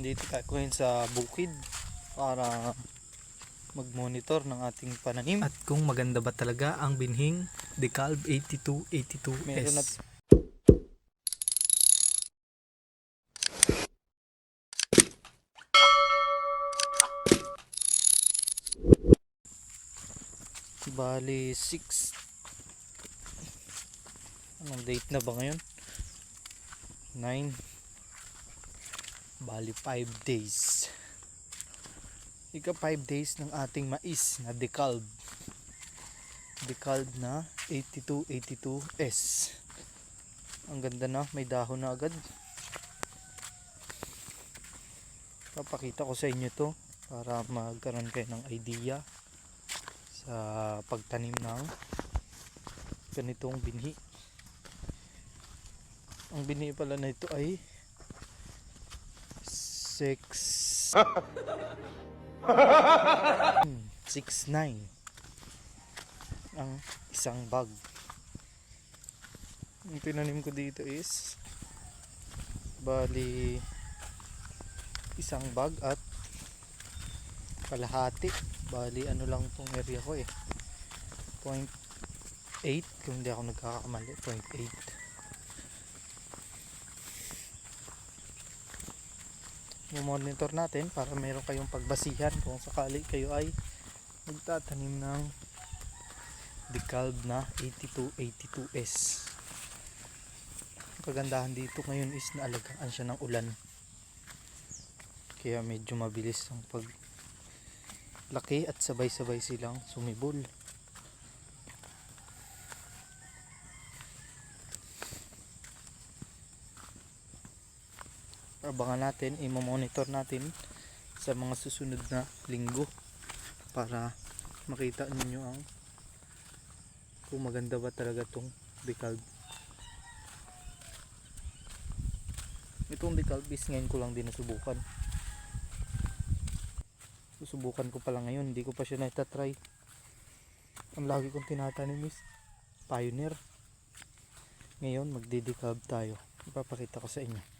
Nandito tayo ngayon sa bukid para mag-monitor ng ating pananim. At kung maganda ba talaga ang binhing Decalb 8282S. Meron na Bali 6 Anong date na ba ngayon? 9 Bali 5 days. Ika 5 days ng ating mais na decalb decalb na 8282S ang ganda na may dahon na agad. Papakita ko sa inyo to para magkaroon kayo ng idea sa pagtanim ng ganitong binhi. Ang binhi pala na ito ay 6 6'9 ang isang bag. Ang tinanim ko dito is bali isang bag at kalahati. Bali ano lang tong area ko eh. 0.8 kung hindi ako nagkakamali. 0.8 monitor natin para meron kayong pagbasihan kung sakali kayo ay magtatanim ng decalb na 8282S ang kagandahan dito ngayon is naalagaan siya ng ulan. Kaya medyo mabilis ang pag laki at sabay sabay silang sumibol abangan natin i-monitor natin sa mga susunod na linggo para makita ninyo ang kung maganda ba talaga tong decalb itong decalb is ngayon ko lang din nasubukan. Susubukan ko pa lang ngayon hindi ko pa siya natatry. Ang lagi kong tinatanim is pioneer. Ngayon magdidecalb tayo. Ipapakita ko sa inyo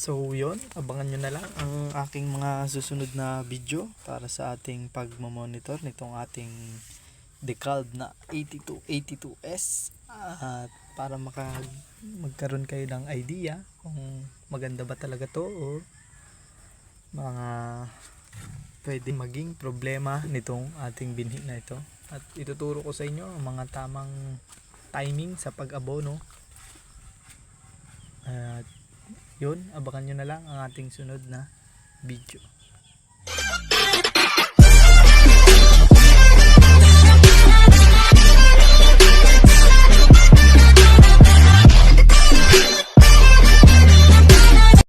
So yun, abangan nyo na lang ang aking mga susunod na video para sa ating pagmamonitor nitong ating Decalb na 8282S at para maka magkaroon kayo ng idea kung maganda ba talaga to o mga pwede maging problema nitong ating binhi na ito. At ituturo ko sa inyo ang mga tamang timing sa pag-abono at yun, abangan nyo na lang ang ating sunod na video.